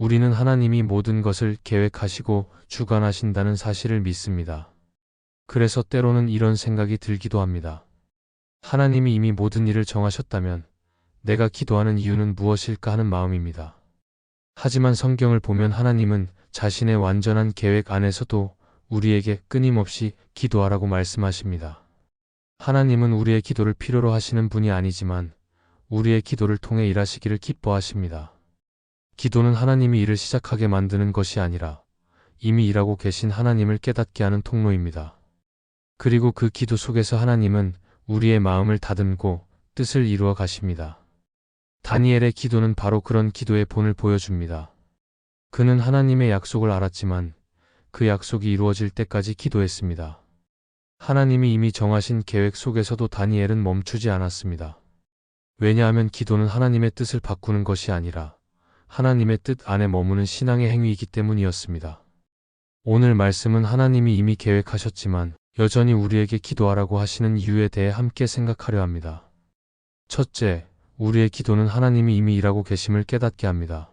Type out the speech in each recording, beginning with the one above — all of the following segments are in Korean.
우리는 하나님이 모든 것을 계획하시고 주관하신다는 사실을 믿습니다. 그래서 때로는 이런 생각이 들기도 합니다. 하나님이 이미 모든 일을 정하셨다면 내가 기도하는 이유는 무엇일까 하는 마음입니다. 하지만 성경을 보면 하나님은 자신의 완전한 계획 안에서도 우리에게 끊임없이 기도하라고 말씀하십니다. 하나님은 우리의 기도를 필요로 하시는 분이 아니지만 우리의 기도를 통해 일하시기를 기뻐하십니다. 기도는 하나님이 일을 시작하게 만드는 것이 아니라 이미 일하고 계신 하나님을 깨닫게 하는 통로입니다. 그리고 그 기도 속에서 하나님은 우리의 마음을 다듬고 뜻을 이루어 가십니다. 다니엘의 기도는 바로 그런 기도의 본을 보여줍니다. 그는 하나님의 약속을 알았지만 그 약속이 이루어질 때까지 기도했습니다. 하나님이 이미 정하신 계획 속에서도 다니엘은 멈추지 않았습니다. 왜냐하면 기도는 하나님의 뜻을 바꾸는 것이 아니라 하나님의 뜻 안에 머무는 신앙의 행위이기 때문이었습니다. 오늘 말씀은 하나님이 이미 계획하셨지만 여전히 우리에게 기도하라고 하시는 이유에 대해 함께 생각하려 합니다. 첫째, 우리의 기도는 하나님이 이미 일하고 계심을 깨닫게 합니다.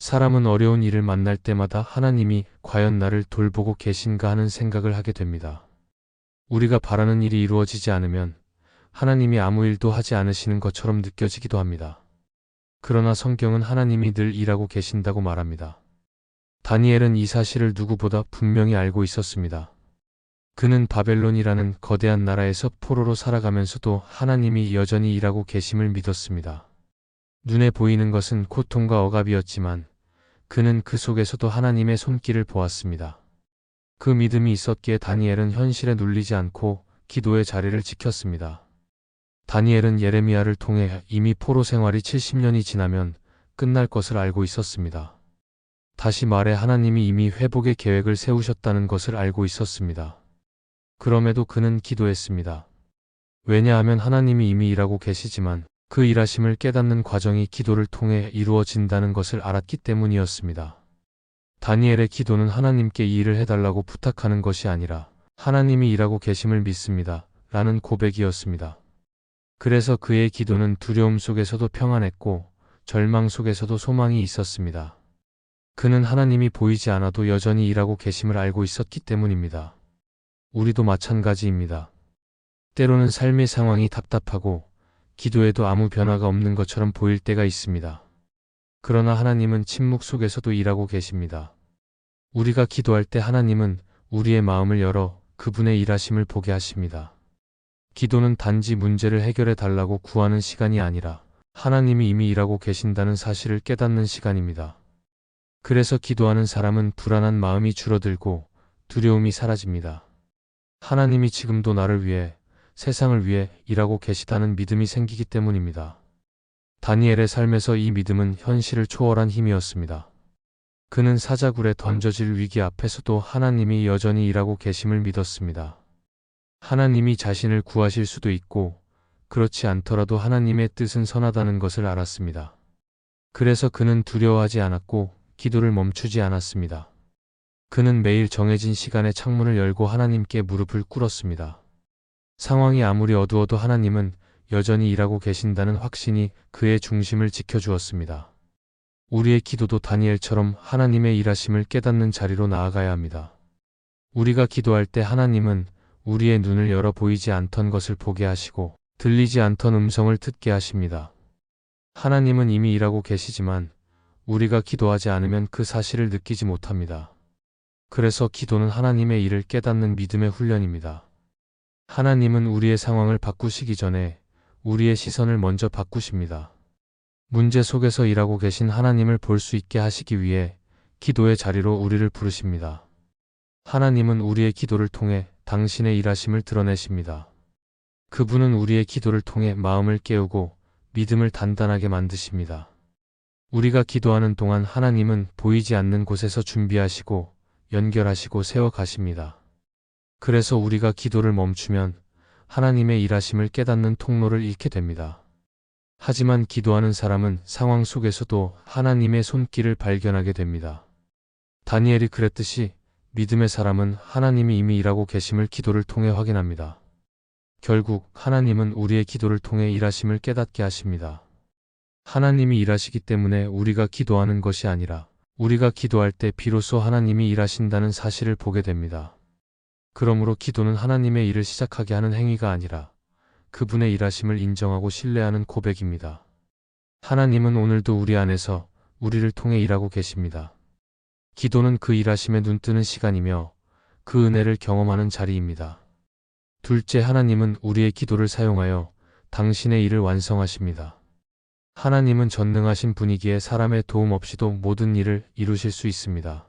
사람은 어려운 일을 만날 때마다 하나님이 과연 나를 돌보고 계신가 하는 생각을 하게 됩니다. 우리가 바라는 일이 이루어지지 않으면 하나님이 아무 일도 하지 않으시는 것처럼 느껴지기도 합니다. 그러나 성경은 하나님이 늘 일하고 계신다고 말합니다. 다니엘은 이 사실을 누구보다 분명히 알고 있었습니다. 그는 바벨론이라는 거대한 나라에서 포로로 살아가면서도 하나님이 여전히 일하고 계심을 믿었습니다. 눈에 보이는 것은 고통과 억압이었지만 그는 그 속에서도 하나님의 손길을 보았습니다. 그 믿음이 있었기에 다니엘은 현실에 눌리지 않고 기도의 자리를 지켰습니다. 다니엘은 예레미야를 통해 이미 포로 생활이 70년이 지나면 끝날 것을 알고 있었습니다. 다시 말해 하나님이 이미 회복의 계획을 세우셨다는 것을 알고 있었습니다. 그럼에도 그는 기도했습니다. 왜냐하면 하나님이 이미 일하고 계시지만 그 일하심을 깨닫는 과정이 기도를 통해 이루어진다는 것을 알았기 때문이었습니다. 다니엘의 기도는 하나님께 이 일을 해달라고 부탁하는 것이 아니라 하나님이 일하고 계심을 믿습니다. 라는 고백이었습니다. 그래서 그의 기도는 두려움 속에서도 평안했고 절망 속에서도 소망이 있었습니다. 그는 하나님이 보이지 않아도 여전히 일하고 계심을 알고 있었기 때문입니다. 우리도 마찬가지입니다. 때로는 삶의 상황이 답답하고 기도에도 아무 변화가 없는 것처럼 보일 때가 있습니다. 그러나 하나님은 침묵 속에서도 일하고 계십니다. 우리가 기도할 때 하나님은 우리의 마음을 열어 그분의 일하심을 보게 하십니다. 기도는 단지 문제를 해결해 달라고 구하는 시간이 아니라 하나님이 이미 일하고 계신다는 사실을 깨닫는 시간입니다. 그래서 기도하는 사람은 불안한 마음이 줄어들고 두려움이 사라집니다. 하나님이 지금도 나를 위해 세상을 위해 일하고 계시다는 믿음이 생기기 때문입니다. 다니엘의 삶에서 이 믿음은 현실을 초월한 힘이었습니다. 그는 사자굴에 던져질 위기 앞에서도 하나님이 여전히 일하고 계심을 믿었습니다. 하나님이 자신을 구하실 수도 있고 그렇지 않더라도 하나님의 뜻은 선하다는 것을 알았습니다. 그래서 그는 두려워하지 않았고 기도를 멈추지 않았습니다. 그는 매일 정해진 시간에 창문을 열고 하나님께 무릎을 꿇었습니다. 상황이 아무리 어두워도 하나님은 여전히 일하고 계신다는 확신이 그의 중심을 지켜주었습니다. 우리의 기도도 다니엘처럼 하나님의 일하심을 깨닫는 자리로 나아가야 합니다. 우리가 기도할 때 하나님은 우리의 눈을 열어 보이지 않던 것을 보게 하시고 들리지 않던 음성을 듣게 하십니다. 하나님은 이미 일하고 계시지만 우리가 기도하지 않으면 그 사실을 느끼지 못합니다. 그래서 기도는 하나님의 일을 깨닫는 믿음의 훈련입니다. 하나님은 우리의 상황을 바꾸시기 전에 우리의 시선을 먼저 바꾸십니다. 문제 속에서 일하고 계신 하나님을 볼 수 있게 하시기 위해 기도의 자리로 우리를 부르십니다. 하나님은 우리의 기도를 통해 당신의 일하심을 드러내십니다. 그분은 우리의 기도를 통해 마음을 깨우고 믿음을 단단하게 만드십니다. 우리가 기도하는 동안 하나님은 보이지 않는 곳에서 준비하시고 연결하시고 세워 가십니다. 그래서 우리가 기도를 멈추면 하나님의 일하심을 깨닫는 통로를 잃게 됩니다. 하지만 기도하는 사람은 상황 속에서도 하나님의 손길을 발견하게 됩니다. 다니엘이 그랬듯이 믿음의 사람은 하나님이 이미 일하고 계심을 기도를 통해 확인합니다. 결국 하나님은 우리의 기도를 통해 일하심을 깨닫게 하십니다. 하나님이 일하시기 때문에 우리가 기도하는 것이 아니라 우리가 기도할 때 비로소 하나님이 일하신다는 사실을 보게 됩니다. 그러므로 기도는 하나님의 일을 시작하게 하는 행위가 아니라 그분의 일하심을 인정하고 신뢰하는 고백입니다. 하나님은 오늘도 우리 안에서 우리를 통해 일하고 계십니다. 기도는 그 일하심에 눈뜨는 시간이며 그 은혜를 경험하는 자리입니다. 둘째, 하나님은 우리의 기도를 사용하여 당신의 일을 완성하십니다. 하나님은 전능하신 분이기에 사람의 도움 없이도 모든 일을 이루실 수 있습니다.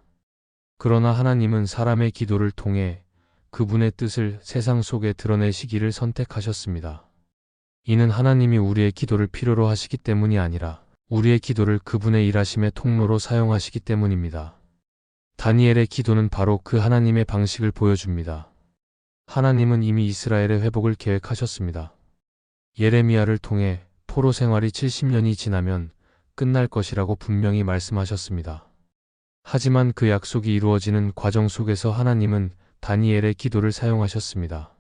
그러나 하나님은 사람의 기도를 통해 그분의 뜻을 세상 속에 드러내시기를 선택하셨습니다. 이는 하나님이 우리의 기도를 필요로 하시기 때문이 아니라 우리의 기도를 그분의 일하심의 통로로 사용하시기 때문입니다. 다니엘의 기도는 바로 그 하나님의 방식을 보여줍니다. 하나님은 이미 이스라엘의 회복을 계획하셨습니다. 예레미야를 통해 포로 생활이 70년이 지나면 끝날 것이라고 분명히 말씀하셨습니다. 하지만 그 약속이 이루어지는 과정 속에서 하나님은 다니엘의 기도를 사용하셨습니다.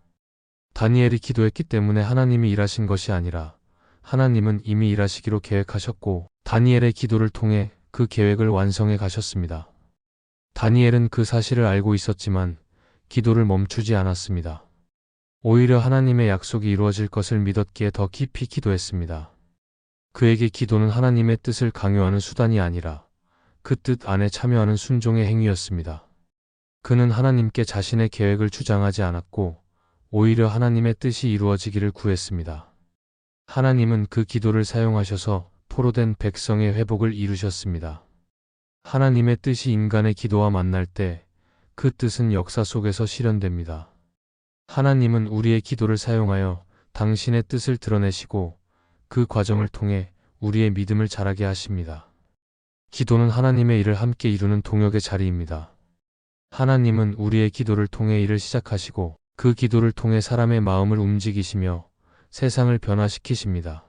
다니엘이 기도했기 때문에 하나님이 일하신 것이 아니라 하나님은 이미 일하시기로 계획하셨고 다니엘의 기도를 통해 그 계획을 완성해 가셨습니다. 다니엘은 그 사실을 알고 있었지만 기도를 멈추지 않았습니다. 오히려 하나님의 약속이 이루어질 것을 믿었기에 더 깊이 기도했습니다. 그에게 기도는 하나님의 뜻을 강요하는 수단이 아니라 그 뜻 안에 참여하는 순종의 행위였습니다. 그는 하나님께 자신의 계획을 주장하지 않았고 오히려 하나님의 뜻이 이루어지기를 구했습니다. 하나님은 그 기도를 사용하셔서 포로된 백성의 회복을 이루셨습니다. 하나님의 뜻이 인간의 기도와 만날 때 그 뜻은 역사 속에서 실현됩니다. 하나님은 우리의 기도를 사용하여 당신의 뜻을 드러내시고 그 과정을 통해 우리의 믿음을 자라게 하십니다. 기도는 하나님의 일을 함께 이루는 동역의 자리입니다. 하나님은 우리의 기도를 통해 일을 시작하시고 그 기도를 통해 사람의 마음을 움직이시며 세상을 변화시키십니다.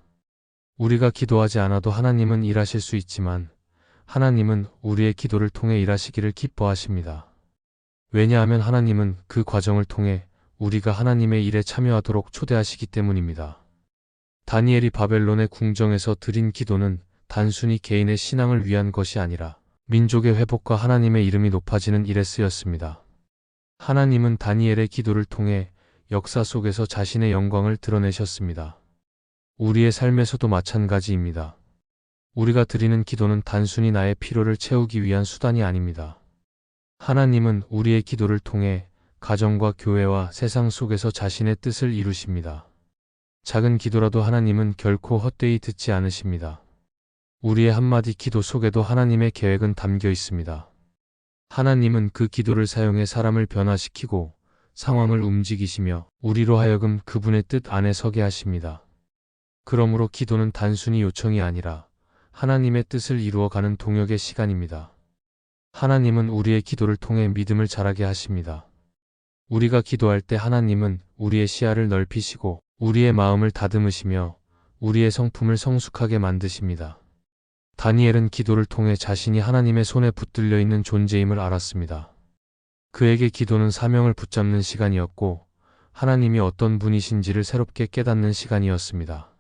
우리가 기도하지 않아도 하나님은 일하실 수 있지만 하나님은 우리의 기도를 통해 일하시기를 기뻐하십니다. 왜냐하면 하나님은 그 과정을 통해 우리가 하나님의 일에 참여하도록 초대하시기 때문입니다. 다니엘이 바벨론의 궁정에서 드린 기도는 단순히 개인의 신앙을 위한 것이 아니라 민족의 회복과 하나님의 이름이 높아지는 일에 쓰였습니다. 하나님은 다니엘의 기도를 통해 역사 속에서 자신의 영광을 드러내셨습니다. 우리의 삶에서도 마찬가지입니다. 우리가 드리는 기도는 단순히 나의 필요를 채우기 위한 수단이 아닙니다. 하나님은 우리의 기도를 통해 가정과 교회와 세상 속에서 자신의 뜻을 이루십니다. 작은 기도라도 하나님은 결코 헛되이 듣지 않으십니다. 우리의 한마디 기도 속에도 하나님의 계획은 담겨 있습니다. 하나님은 그 기도를 사용해 사람을 변화시키고 상황을 움직이시며 우리로 하여금 그분의 뜻 안에 서게 하십니다. 그러므로 기도는 단순히 요청이 아니라 하나님의 뜻을 이루어가는 동역의 시간입니다. 하나님은 우리의 기도를 통해 믿음을 자라게 하십니다. 우리가 기도할 때 하나님은 우리의 시야를 넓히시고 우리의 마음을 다듬으시며 우리의 성품을 성숙하게 만드십니다. 다니엘은 기도를 통해 자신이 하나님의 손에 붙들려 있는 존재임을 알았습니다. 그에게 기도는 사명을 붙잡는 시간이었고 하나님이 어떤 분이신지를 새롭게 깨닫는 시간이었습니다.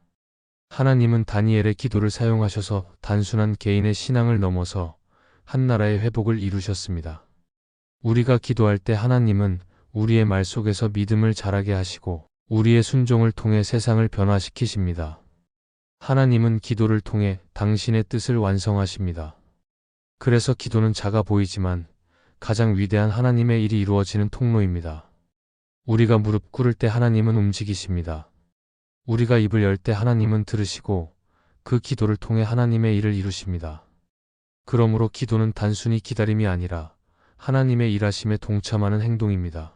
하나님은 다니엘의 기도를 사용하셔서 단순한 개인의 신앙을 넘어서 한 나라의 회복을 이루셨습니다. 우리가 기도할 때 하나님은 우리의 말 속에서 믿음을 자라게 하시고 우리의 순종을 통해 세상을 변화시키십니다. 하나님은 기도를 통해 당신의 뜻을 완성하십니다. 그래서 기도는 작아 보이지만 가장 위대한 하나님의 일이 이루어지는 통로입니다. 우리가 무릎 꿇을 때 하나님은 움직이십니다. 우리가 입을 열 때 하나님은 들으시고 그 기도를 통해 하나님의 일을 이루십니다. 그러므로 기도는 단순히 기다림이 아니라 하나님의 일하심에 동참하는 행동입니다.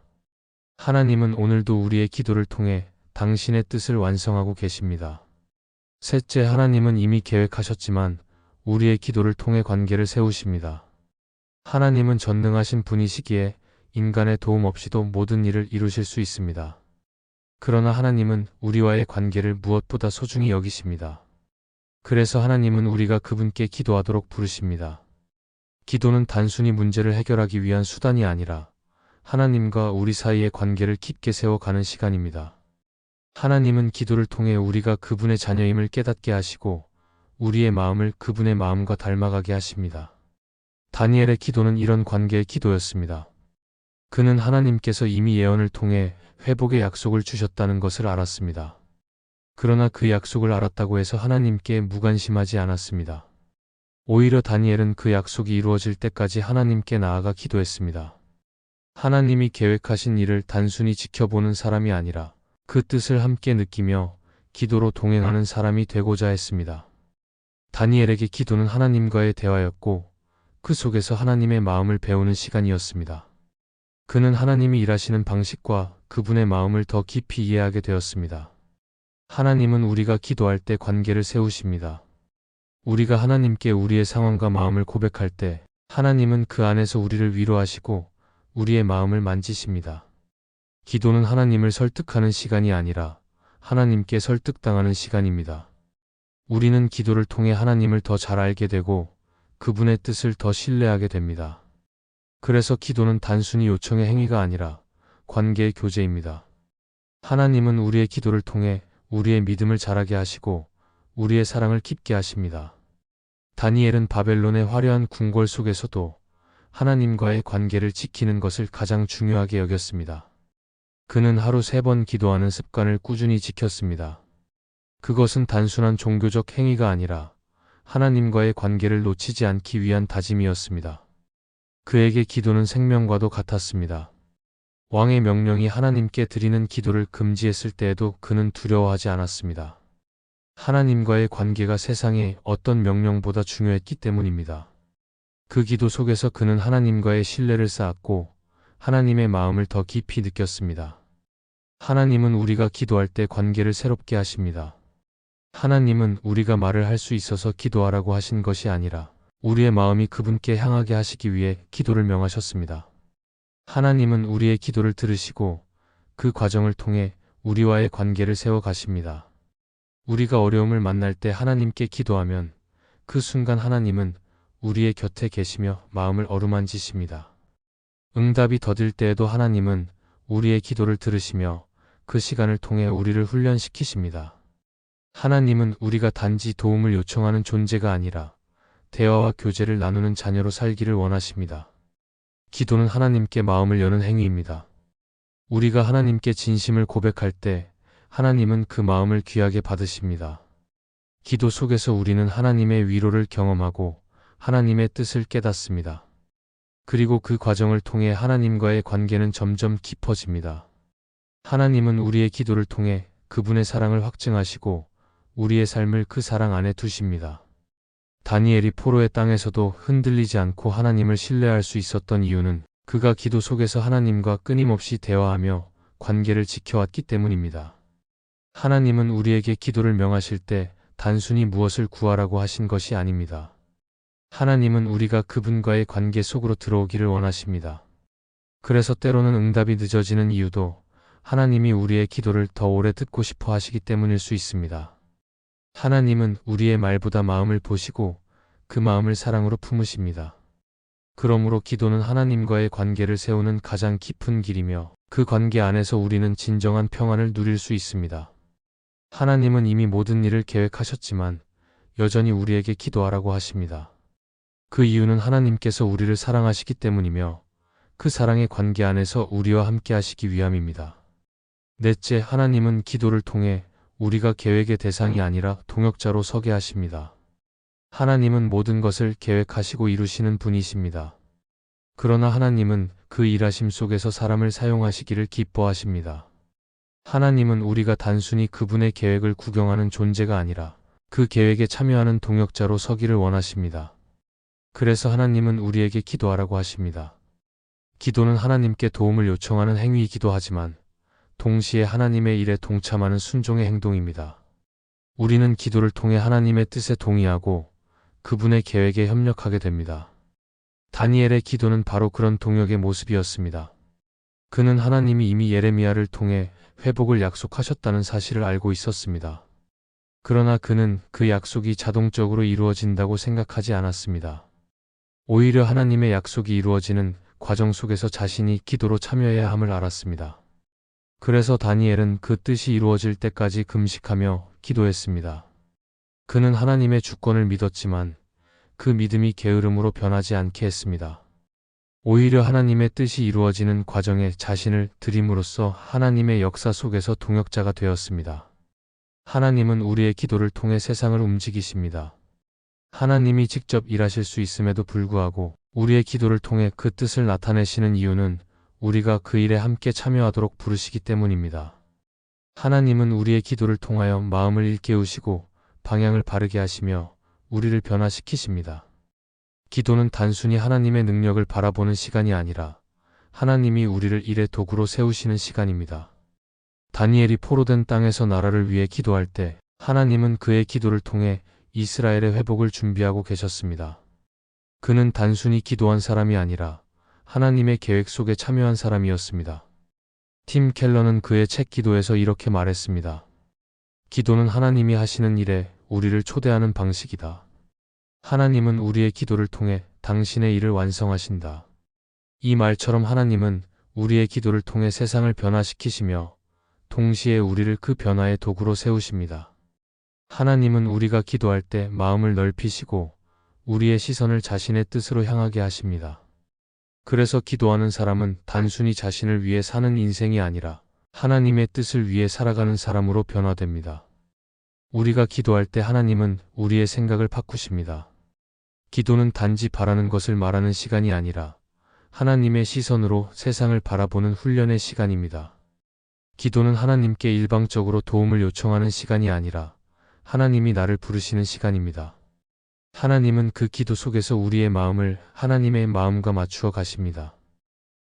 하나님은 오늘도 우리의 기도를 통해 당신의 뜻을 완성하고 계십니다. 셋째, 하나님은 이미 계획하셨지만 우리의 기도를 통해 관계를 세우십니다. 하나님은 전능하신 분이시기에 인간의 도움 없이도 모든 일을 이루실 수 있습니다. 그러나 하나님은 우리와의 관계를 무엇보다 소중히 여기십니다. 그래서 하나님은 우리가 그분께 기도하도록 부르십니다. 기도는 단순히 문제를 해결하기 위한 수단이 아니라 하나님과 우리 사이의 관계를 깊게 세워가는 시간입니다. 하나님은 기도를 통해 우리가 그분의 자녀임을 깨닫게 하시고 우리의 마음을 그분의 마음과 닮아가게 하십니다. 다니엘의 기도는 이런 관계의 기도였습니다. 그는 하나님께서 이미 예언을 통해 회복의 약속을 주셨다는 것을 알았습니다. 그러나 그 약속을 알았다고 해서 하나님께 무관심하지 않았습니다. 오히려 다니엘은 그 약속이 이루어질 때까지 하나님께 나아가 기도했습니다. 하나님이 계획하신 일을 단순히 지켜보는 사람이 아니라 그 뜻을 함께 느끼며 기도로 동행하는 사람이 되고자 했습니다. 다니엘에게 기도는 하나님과의 대화였고 그 속에서 하나님의 마음을 배우는 시간이었습니다. 그는 하나님이 일하시는 방식과 그분의 마음을 더 깊이 이해하게 되었습니다. 하나님은 우리가 기도할 때 관계를 세우십니다. 우리가 하나님께 우리의 상황과 마음을 고백할 때 하나님은 그 안에서 우리를 위로하시고 우리의 마음을 만지십니다. 기도는 하나님을 설득하는 시간이 아니라 하나님께 설득당하는 시간입니다. 우리는 기도를 통해 하나님을 더 잘 알게 되고 그분의 뜻을 더 신뢰하게 됩니다. 그래서 기도는 단순히 요청의 행위가 아니라 관계의 교제입니다. 하나님은 우리의 기도를 통해 우리의 믿음을 자라게 하시고 우리의 사랑을 깊게 하십니다. 다니엘은 바벨론의 화려한 궁궐 속에서도 하나님과의 관계를 지키는 것을 가장 중요하게 여겼습니다. 그는 하루 세 번 기도하는 습관을 꾸준히 지켰습니다. 그것은 단순한 종교적 행위가 아니라 하나님과의 관계를 놓치지 않기 위한 다짐이었습니다. 그에게 기도는 생명과도 같았습니다. 왕의 명령이 하나님께 드리는 기도를 금지했을 때에도 그는 두려워하지 않았습니다. 하나님과의 관계가 세상의 어떤 명령보다 중요했기 때문입니다. 그 기도 속에서 그는 하나님과의 신뢰를 쌓았고 하나님의 마음을 더 깊이 느꼈습니다. 하나님은 우리가 기도할 때 관계를 새롭게 하십니다. 하나님은 우리가 말을 할 수 있어서 기도하라고 하신 것이 아니라 우리의 마음이 그분께 향하게 하시기 위해 기도를 명하셨습니다. 하나님은 우리의 기도를 들으시고 그 과정을 통해 우리와의 관계를 세워 가십니다. 우리가 어려움을 만날 때 하나님께 기도하면 그 순간 하나님은 우리의 곁에 계시며 마음을 어루만지십니다. 응답이 더딜 때에도 하나님은 우리의 기도를 들으시며 그 시간을 통해 우리를 훈련시키십니다. 하나님은 우리가 단지 도움을 요청하는 존재가 아니라 대화와 교제를 나누는 자녀로 살기를 원하십니다. 기도는 하나님께 마음을 여는 행위입니다. 우리가 하나님께 진심을 고백할 때 하나님은 그 마음을 귀하게 받으십니다. 기도 속에서 우리는 하나님의 위로를 경험하고 하나님의 뜻을 깨닫습니다. 그리고 그 과정을 통해 하나님과의 관계는 점점 깊어집니다. 하나님은 우리의 기도를 통해 그분의 사랑을 확증하시고 우리의 삶을 그 사랑 안에 두십니다. 다니엘이 포로의 땅에서도 흔들리지 않고 하나님을 신뢰할 수 있었던 이유는 그가 기도 속에서 하나님과 끊임없이 대화하며 관계를 지켜왔기 때문입니다. 하나님은 우리에게 기도를 명하실 때 단순히 무엇을 구하라고 하신 것이 아닙니다. 하나님은 우리가 그분과의 관계 속으로 들어오기를 원하십니다. 그래서 때로는 응답이 늦어지는 이유도 하나님이 우리의 기도를 더 오래 듣고 싶어 하시기 때문일 수 있습니다. 하나님은 우리의 말보다 마음을 보시고 그 마음을 사랑으로 품으십니다. 그러므로 기도는 하나님과의 관계를 세우는 가장 깊은 길이며 그 관계 안에서 우리는 진정한 평안을 누릴 수 있습니다. 하나님은 이미 모든 일을 계획하셨지만 여전히 우리에게 기도하라고 하십니다. 그 이유는 하나님께서 우리를 사랑하시기 때문이며 그 사랑의 관계 안에서 우리와 함께 하시기 위함입니다. 넷째, 하나님은 기도를 통해 우리가 계획의 대상이 아니라 동역자로 서게 하십니다. 하나님은 모든 것을 계획하시고 이루시는 분이십니다. 그러나 하나님은 그 일하심 속에서 사람을 사용하시기를 기뻐하십니다. 하나님은 우리가 단순히 그분의 계획을 구경하는 존재가 아니라 그 계획에 참여하는 동역자로 서기를 원하십니다. 그래서 하나님은 우리에게 기도하라고 하십니다. 기도는 하나님께 도움을 요청하는 행위이기도 하지만 동시에 하나님의 일에 동참하는 순종의 행동입니다. 우리는 기도를 통해 하나님의 뜻에 동의하고 그분의 계획에 협력하게 됩니다. 다니엘의 기도는 바로 그런 동역의 모습이었습니다. 그는 하나님이 이미 예레미야를 통해 회복을 약속하셨다는 사실을 알고 있었습니다. 그러나 그는 그 약속이 자동적으로 이루어진다고 생각하지 않았습니다. 오히려 하나님의 약속이 이루어지는 과정 속에서 자신이 기도로 참여해야 함을 알았습니다. 그래서 다니엘은 그 뜻이 이루어질 때까지 금식하며 기도했습니다. 그는 하나님의 주권을 믿었지만 그 믿음이 게으름으로 변하지 않게 했습니다. 오히려 하나님의 뜻이 이루어지는 과정에 자신을 드림으로써 하나님의 역사 속에서 동역자가 되었습니다. 하나님은 우리의 기도를 통해 세상을 움직이십니다. 하나님이 직접 일하실 수 있음에도 불구하고 우리의 기도를 통해 그 뜻을 나타내시는 이유는 우리가 그 일에 함께 참여하도록 부르시기 때문입니다. 하나님은 우리의 기도를 통하여 마음을 일깨우시고 방향을 바르게 하시며 우리를 변화시키십니다. 기도는 단순히 하나님의 능력을 바라보는 시간이 아니라 하나님이 우리를 일의 도구로 세우시는 시간입니다. 다니엘이 포로된 땅에서 나라를 위해 기도할 때 하나님은 그의 기도를 통해 이스라엘의 회복을 준비하고 계셨습니다. 그는 단순히 기도한 사람이 아니라 하나님의 계획 속에 참여한 사람이었습니다. 팀 켈러는 그의 책 기도에서 이렇게 말했습니다. 기도는 하나님이 하시는 일에 우리를 초대하는 방식이다. 하나님은 우리의 기도를 통해 당신의 일을 완성하신다. 이 말처럼 하나님은 우리의 기도를 통해 세상을 변화시키시며 동시에 우리를 그 변화의 도구로 세우십니다. 하나님은 우리가 기도할 때 마음을 넓히시고 우리의 시선을 자신의 뜻으로 향하게 하십니다. 그래서 기도하는 사람은 단순히 자신을 위해 사는 인생이 아니라 하나님의 뜻을 위해 살아가는 사람으로 변화됩니다. 우리가 기도할 때 하나님은 우리의 생각을 바꾸십니다. 기도는 단지 바라는 것을 말하는 시간이 아니라 하나님의 시선으로 세상을 바라보는 훈련의 시간입니다. 기도는 하나님께 일방적으로 도움을 요청하는 시간이 아니라 하나님이 나를 부르시는 시간입니다. 하나님은 그 기도 속에서 우리의 마음을 하나님의 마음과 맞추어 가십니다.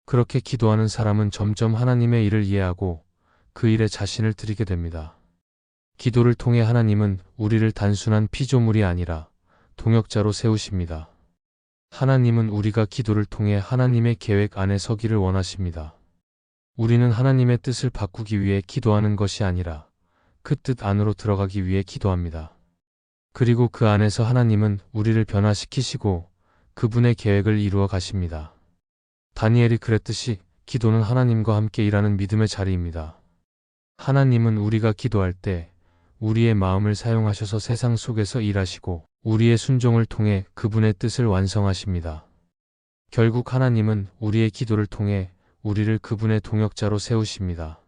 그렇게 기도하는 사람은 점점 하나님의 일을 이해하고 그 일에 자신을 드리게 됩니다. 기도를 통해 하나님은 우리를 단순한 피조물이 아니라 동역자로 세우십니다. 하나님은 우리가 기도를 통해 하나님의 계획 안에 서기를 원하십니다. 우리는 하나님의 뜻을 바꾸기 위해 기도하는 것이 아니라 그 뜻 안으로 들어가기 위해 기도합니다. 그리고 그 안에서 하나님은 우리를 변화시키시고 그분의 계획을 이루어 가십니다. 다니엘이 그랬듯이 기도는 하나님과 함께 일하는 믿음의 자리입니다. 하나님은 우리가 기도할 때 우리의 마음을 사용하셔서 세상 속에서 일하시고 우리의 순종을 통해 그분의 뜻을 완성하십니다. 결국 하나님은 우리의 기도를 통해 우리를 그분의 동역자로 세우십니다.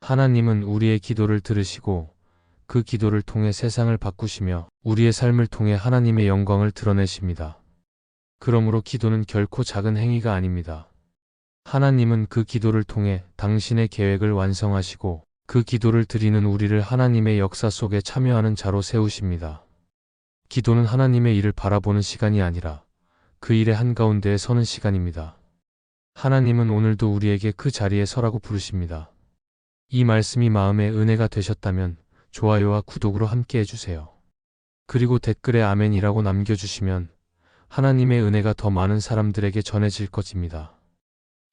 하나님은 우리의 기도를 들으시고 그 기도를 통해 세상을 바꾸시며 우리의 삶을 통해 하나님의 영광을 드러내십니다. 그러므로 기도는 결코 작은 행위가 아닙니다. 하나님은 그 기도를 통해 당신의 계획을 완성하시고 그 기도를 드리는 우리를 하나님의 역사 속에 참여하는 자로 세우십니다. 기도는 하나님의 일을 바라보는 시간이 아니라 그 일의 한가운데에 서는 시간입니다. 하나님은 오늘도 우리에게 그 자리에 서라고 부르십니다. 이 말씀이 마음의 은혜가 되셨다면 좋아요와 구독으로 함께 해주세요. 그리고 댓글에 아멘이라고 남겨주시면 하나님의 은혜가 더 많은 사람들에게 전해질 것입니다.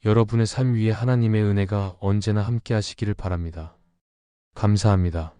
여러분의 삶 위에 하나님의 은혜가 언제나 함께 하시기를 바랍니다. 감사합니다.